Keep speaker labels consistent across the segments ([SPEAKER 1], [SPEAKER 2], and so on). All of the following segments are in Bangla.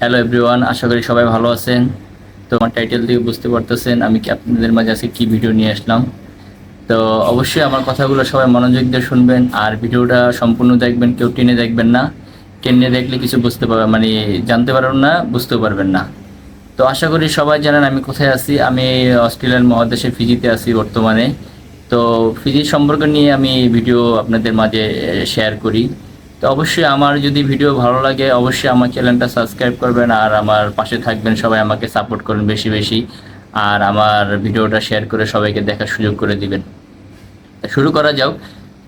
[SPEAKER 1] হ্যালো এভরিওয়ান আশা করি সবাই ভালো আছেন। তো আমার টাইটেল দিয়ে বুঝতে পারতেছেন আমি কি আপনাদের মাঝে আজকে কি ভিডিও নিয়ে আসলাম। তো অবশ্যই আমার কথাগুলো সবাই মনোযোগ দিয়ে শুনবেন আর ভিডিওটা সম্পূর্ণ দেখবেন, কেউ টেনে দেখবেন না। টেনে দেখলে কিছু বুঝতে পারবেন মানে জানতে পারবেন না, বুঝতেও পারবেন না। তো আশা করি সবাই জানেন আমি কোথায় আছি। আমি অস্ট্রেলিয়ার মহাদেশে ফিজিতে আছি বর্তমানে। তো ফিজি সম্পর্কে নিয়ে আমি ভিডিও আপনাদের মাঝে শেয়ার করি। তো অবশ্যই আমার যদি ভিডিও ভালো লাগে, অবশ্যই আমার চ্যানেলটা সাবস্ক্রাইব করবেন আর আমার পাশে থাকবেন সবাই আমাকে সাপোর্ট করুন বেশি বেশি। আর আমার ভিডিওটা শেয়ার করে সবাইকে দেখার সুযোগ করে দিবেন। শুরু করা যাক।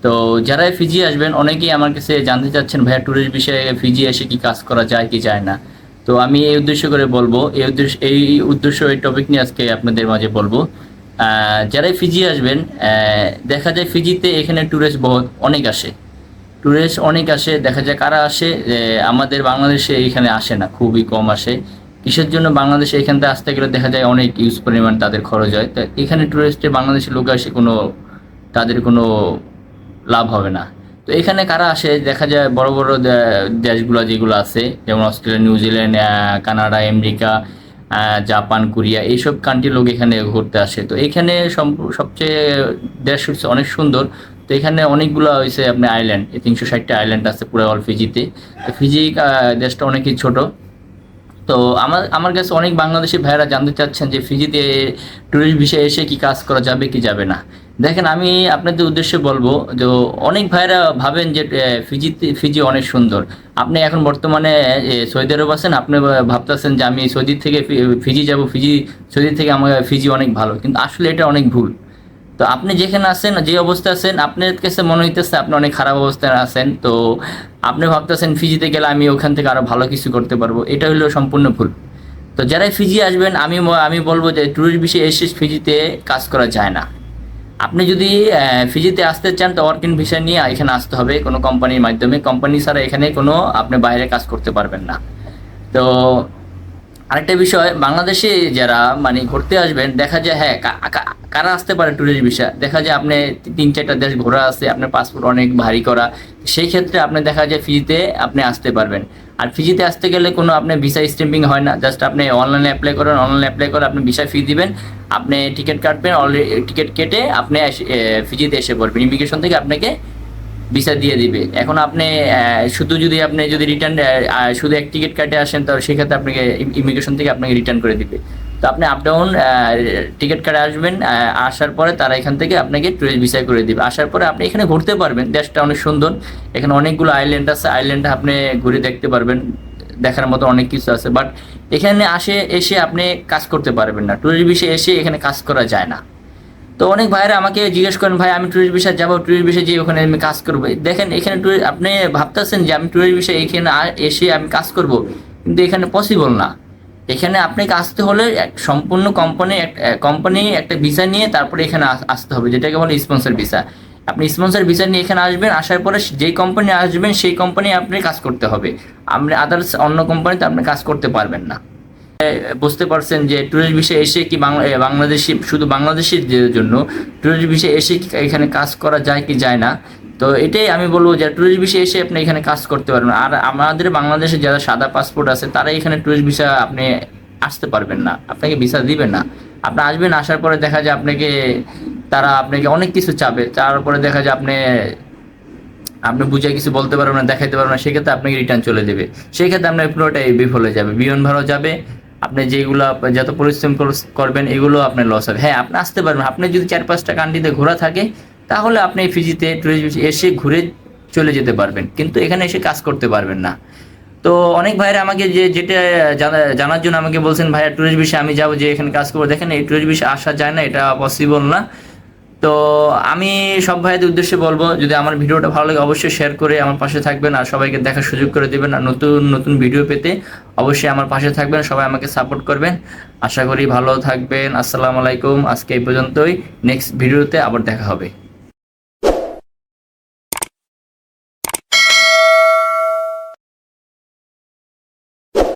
[SPEAKER 1] তো যারা ফিজি আসবেন, অনেকেই আমার কাছে জানতে চাচ্ছেন, ভাইয়া ট্যুরিস্ট বিষয়ে ফিজি এসে কি কাজ করা যায়, কি যায় না? তো আমি এই উদ্দেশ্য করে বলব, এই উদ্দেশ্য এই উদ্দেশ্য, এই টপিক নিয়ে আজকে আপনাদের মাঝে বলব। যারাই ফিজি আসবেন দেখা যায় ফিজিতে এখানে ট্যুরিস্ট বহুত অনেক আসে। ট্যুরিস্ট অনেক আসে, দেখা যায় কারা আসে আমাদের বাংলাদেশে এখানে আসে না, খুবই কম আসে। কিসের জন্য বাংলাদেশে এখান থেকে আসতে গেলে দেখা যায় অনেক ইউজ পরিমাণ তাদের খরচ হয়। তো এখানে ট্যুরিস্টে বাংলাদেশের লোক আসে কোনো, তাদের কোনো লাভ হবে না। তো এখানে কারা আসে, দেখা যায় বড় বড় দেশগুলো যেগুলো আছে, যেমন Australia New Zealand Canada, America Japan, Korea, এইসব কান্ট্রি লোক এখানে ঘুরতে আসে। তো এখানে সবচেয়ে দেশ অনেক সুন্দর। তো এখানে অনেকগুলো হয়েছে আপনার আইল্যান্ড তিনশো ষাটটা আইল্যান্ড আছে পুরো অল ফিজিতে তো ফিজি দেশটা অনেকই ছোট। তো আমার আমার কাছে অনেক বাংলাদেশি ভাইয়েরা জানতে চাচ্ছেন যে ফিজিতে ট্যুরিস্ট বিষয়ে এসে কি কাজ করা যাবে, কি যাবে না। দেখেন, আমি আপনাদের উদ্দেশ্যে বলব যে অনেক ভাইয়েরা ভাবেন যে ফিজিতে ফিজি অনেক সুন্দর। আপনি এখন বর্তমানে সৌদি আরব আছেন, আপনি ভাবতেছেন যে আমি সৌদি থেকে ফিজি যাব, ফিজি, সৌদি থেকে আমার ফিজি অনেক ভালো। কিন্তু আসলে এটা অনেক ভুল। তো আপনি যেখানে আছেন, যে অবস্থায় আছেন, আপনার কাছে মনে হইতেছে আপনি অনেক খারাপ অবস্থায় আছেন। তো আপনি ভাবতেছেন, ফিজিতে গেলে আমি ওখান থেকে আরও ভালো কিছু করতে পারব। এটা হলো সম্পূর্ণ ভুল। তো যারাই ফিজি আসবেন, আমি আমি বলব যে ট্যুরিস্ট বিষয়ে এসে ফিজিতে কাজ করা যায় না। আপনি যদি ফিজিতে আসতে চান, তো ওয়ার্কিং ভিসা নিয়ে এখানে আসতে হবে কোনো কোম্পানির মাধ্যমে। কোম্পানি ছাড়া এখানে কোনো আপনি বাইরে কাজ করতে পারবেন না। তো আরেকটা বিষয়, বাংলাদেশে যারা মানে ঘুরতে আসবেন, দেখা যায় হ্যাঁ কারা আসতে পারে ট্যুরিস্ট ভিসা দেখা যায় আপনি তিন চারটা দেশ ঘোরা আছে, আপনার পাসপোর্ট অনেক ভারী করা। সেই ক্ষেত্রে আপনি দেখা যায় ফিজিতে আপনি আসতে পারবেন। আর ফিজিতে আসতে গেলে কোনো আপনি ভিসা স্ট্যাম্পিং হয় না। জাস্ট আপনি অনলাইনে অ্যাপ্লাই করেন অনলাইনে অ্যাপ্লাই করে আপনি ভিসা ফি দিবেন। আপনি টিকিট কাটবেন অলরেডি টিকিট কেটে আপনি ফিজিতে এসে পড়বেন। ইমিগ্রেশন থেকে আপনাকে ভিসা দিয়ে দিবে। এখন আপনি শুধু যদি আপনি যদি রিটার্ন শুধু এক টিকিট কাটে আসেন, তো সেক্ষেত্রে আপনাকে ইমিগ্রেশন থেকে আপনাকে রিটার্ন করে দিবে। তো আপনি আপ ডাউন টিকিট কাটে আসবেন আসার পরে তারা এখান থেকে আপনাকে টুরিস্ট ভিসা করে দিবে। আসার পরে আপনি এখানে ঘুরতে পারবেন, দেশটা অনেক সুন্দর। এখানে অনেকগুলো আইল্যান্ড আছে আইল্যান্ড আপনি ঘুরে দেখতে পারবেন, দেখার মতো অনেক কিছু আছে। বাট এখানে আসে, এসে আপনি কাজ করতে পারবেন না। টুরিস্ট ভিসা এসে এখানে কাজ করা যায় না। তো অনেক ভাইরা আমাকে জিজ্ঞেস করেন, ভাই, আমি ট্যুরিস্ট বিষয়ে যাব ট্যুরিস্ট বিষয়ে যে ওখানে আমি কাজ করব? দেখেন, এখানে আপনি ভাবতেছেন যে আমি ট্যুরিস্ট বিষয়ে এখানে এসে আমি কাজ করব, কিন্তু এখানে পসিবল না। এখানে আপনাকে আসতে হলে সম্পূর্ণ কোম্পানি কোম্পানি একটা ভিসা নিয়ে তারপরে এখানে আসতে হবে, যেটাকে বলে স্পন্সর ভিসা আপনি স্পন্সর ভিসা নিয়ে এখানে আসবেন, আসার পরে যেই কোম্পানি আসবেন, সেই কোম্পানি আপনি কাজ করতে হবে। আপনি আদার্স অন্য কোম্পানিতে আপনি কাজ করতে পারবেন না। বুঝতে পারছেন যে ট্যুরিস্ট বিষয়ে এসে কি বাংলা বাংলাদেশি, শুধু বাংলাদেশের জন্য ট্যুরিস্ট বিষয়ে এসে এখানে কাজ করা যায় কি যায় না? তো এটাই আমি বলব যে ট্যুরিস্ট ভিসা এসে আপনি এখানে কাজ করতে পারবেন। আর আমাদের বাংলাদেশে যারা সাদা পাসপোর্ট আছে তারা এখানে ট্যুরিস্ট ভিসা আপনি আসতে পারবেন না। আপনাকে ভিসা দিবেন না। আপনি আসবেন, আসার পরে দেখা যায় আপনাকে, তারা আপনাকে অনেক কিছু চাবে। তারপরে দেখা যায় আপনি আপনি বুঝে কিছু বলতে পারবেন না, দেখাইতে পারবেন না, সেক্ষেত্রে আপনাকে রিটার্ন চলে দেবে। সেক্ষেত্রে আপনার পুরোটাই বিফল হয়ে যাবে। বিমান ভাড়াও যাবে। আপনি যেগুলো, যত পরিশ্রম করবেন, এগুলো আপনার লস হবে। হ্যাঁ আপনি আসতে পারবেন। আপনি যদি চার পাঁচটা কান্ট্রিতে ঘোরা থাকে তাহলে আপনি ফিজিতে ট্যুরিস্ট এসে ঘুরে চলে যেতে পারবেন। কিন্তু এখানে এসে কাজ করতে পারবেন না। তো অনেক ভাইরা আমাকে যে যেটা জানা- জানার জন্য আমাকে বলছেন, ভাইয়া ট্যুরিস্ট বিষয়ে আমি যাব যে এখানে কাজ করব। দেখেন, এই ট্যুরিস্ট বিষয়ে আসা যায় না, এটা পসিবল না। তো আমি সব ভাইদের উদ্দেশ্যে বলব, যদি আমার ভিডিওটা ভালো লাগে, অবশ্যই শেয়ার করে আমার পাশে থাকবেন আর সবাইকে দেখার সুযোগ করে দেবেন। আর নতুন নতুন ভিডিও পেতে অবশ্যই আমার পাশে থাকবেন, সবাই আমাকে সাপোর্ট করবেন। আশা করি ভালো থাকবেন। আসসালামু আলাইকুম। আজকে এই পর্যন্তই। নেক্সট ভিডিওতে আবার দেখা হবে।